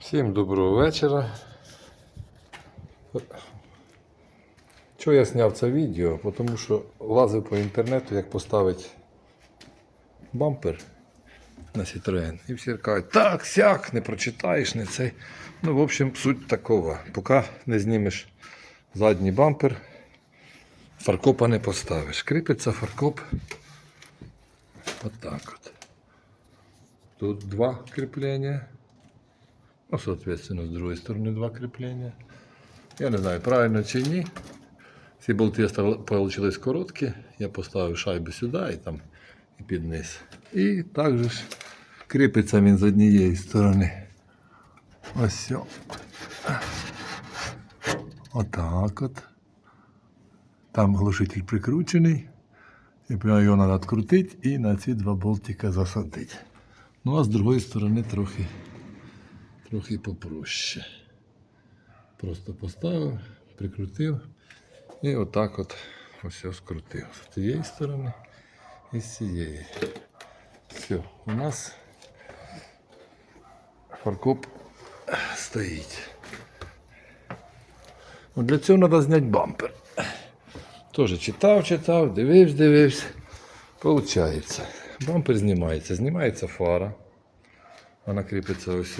Всім доброго вечора. Чого я зняв це відео? Тому що лазив по інтернету, як поставити бампер на Citroen. І всі кажуть, так, сяк, не прочитаєш, не цей. Ну, в общем, суть такова. Поки не знімеш задній бампер, фаркопа не поставиш. Кріпиться фаркоп. Отак от. Тут два кріплення. Ну, соответственно, с другой стороны два крепления. Я не знаю, правильно чи ні. Ці болти получились короткі. Я поставив шайбу сюди і там і під низ. І також кріпиться він з однієї сторони. Ось. сьо. Отак от. Там глушитель прикручений. Тепер його треба відкрутити і на ці два болтика засадити. Ну а з другої сторони трохи трохи попроще. Просто поставив, прикрутив і отак от ось скрутив. З тієї сторони і з цієї. Все, у нас фаркоп стоїть. Ну, Для цього треба зняти бампер. Теж читав, читав, дивився, дивився. Получається. Бампер знімається. Знімається фара. Вона кріпиться ось.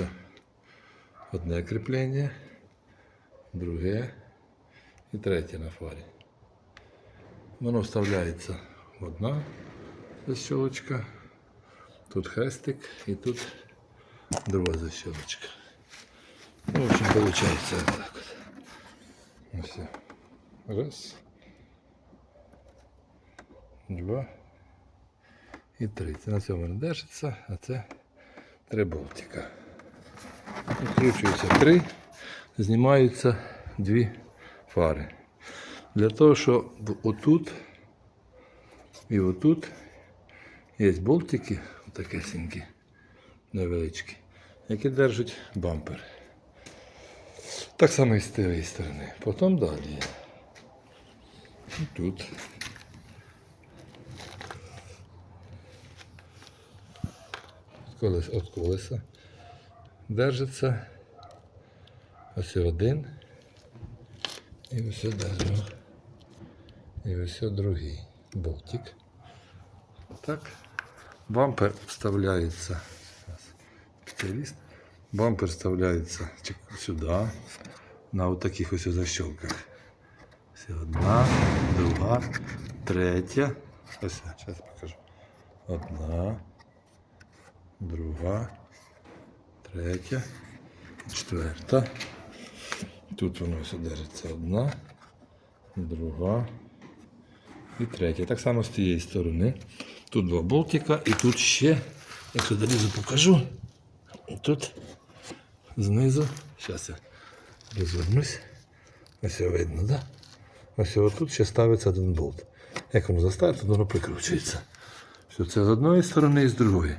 Одне кріплення, друге і третє на фарі. Воно вставляється в одна защелочка, тут хрестик і тут друга защелочка. Ну, в общем, получается вот так вот. Ось. Раз. Два. І три. Це на цьому не держиться, а це три болтика. Відкручується три, знімаються дві фари. Для того, щоб отут і отут є болтики, отакесенькі, невеличкі, які держать бампер. Так само і з тієї сторони. Потім далі. І тут. Колес, от колеса держиться. Ось один. І ось держу. І ось другий болтик. Так. Бампер вставляється. Зараз. Бампер вставляється сюди. На от таких ось защелках. Ось одна, друга, третя. Ось, зараз покажу. Одна, друга, третя, четверта. Тут воно все держиться одна, друга і третя. Так само з тієї сторони. Тут два болтика і тут ще, якщо долізу покажу, тут знизу, зараз я розвернусь. Ось видно? Да? Ось отут ще ставиться один болт. Як воно заставиться, воно прикручується. Все це з одної сторони і з другої.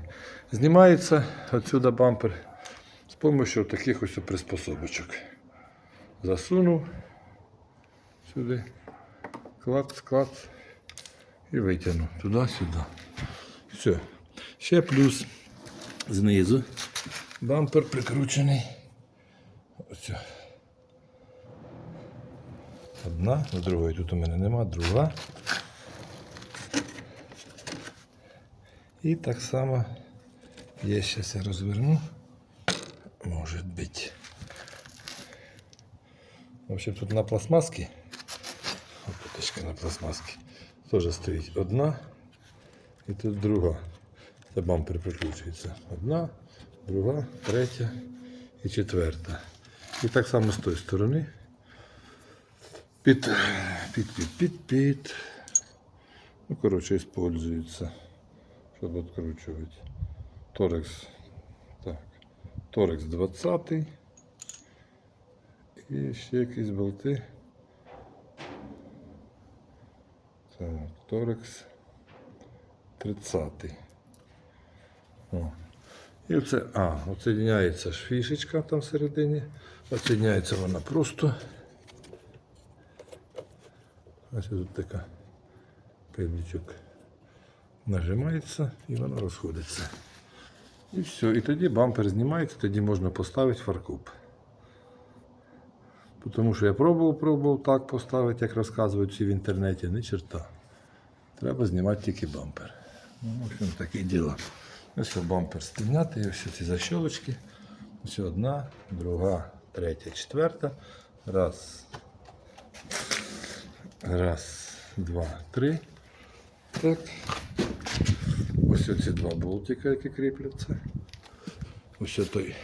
Знімається отсюда бампер з допомогою таких ось приспособочок. Засунув сюди, клац, клац і витягнув туди-сюди. Все. Ще плюс знизу бампер прикручений. Ось. Одна, до другої тут у мене нема, друга. І так само я я розверну. Може бути. В общем, тут на пластмаске, опиточка на пластмаске, теж стоїть одна і тут друга. Це бампер прикручується. Одна, друга, третя і четверта. І так само з тої сторони. Під, під, під, під, під. Ну, коротше, использується, щоб відкручувати. Торекс. Торекс 20. І ще якісь болти. Так, Торекс 30. О. І оце, а, оцінняється ж фішечка там всередині. Оцінняється вона просто. Ось тут така пильничок нажимається і вона розходиться. І все. І тоді бампер знімається, тоді можна поставити фаркоп. Тому що я пробував, пробував так поставити, як розказують всі в інтернеті, не черта. Треба знімати тільки бампер. Ну, в общем, такі діла. Ось бампер і ось ці защолочки. Ось одна, друга, третя, четверта. Раз. Раз, два, три. Так. Ось ці два болтика, які кріпляться. Ось той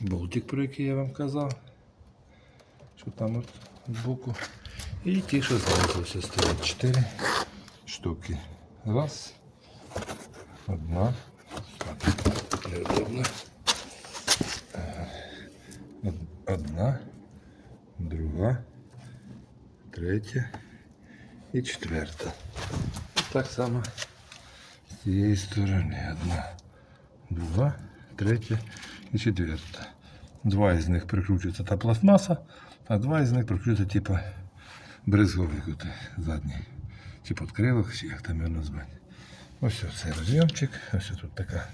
болтик, про який я вам казав. Що там от збоку. І ті, що знизу ось стоять. Чотири штуки. Раз. Одна. Так, неудобно. Е, од- Одна. Друга. Третя. І четверта. І так само З цієї сторони. Одна, друга, третя і четверта. Два із них прикручується та пластмаса, а два із них прикручується типа брезговик от задній. Чи подкрилок, чи як там його назвати. Ось цей розйомчик. Ось тут така.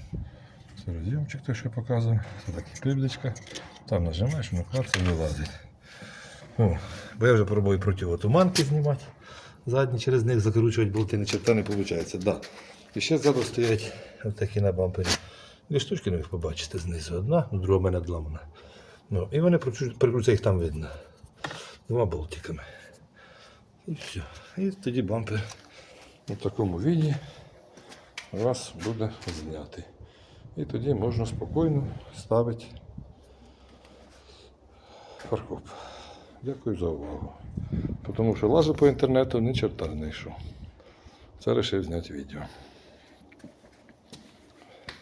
Це розйомчик, той, що я показував. Це така крибдочка. Там нажимаєш, воно клац і вилазить. О, бо я вже пробую противотуманки знімати. Задні через них закручувати болти, ні черта не виходить. Да. І ще ззаду стоять такі на бампері. Дві штучки, ну їх побачите знизу. Одна, друга мене відламана. Ну, і вони прикручують- прикрутяться, їх там видно. Двома болтиками. І все. І тоді бампер у такому віді у вас буде знятий. І тоді можна спокійно ставити фаркоп. Дякую за увагу. Тому що лажу по інтернету ні черта не знайшов. Це вирішив зняти відео.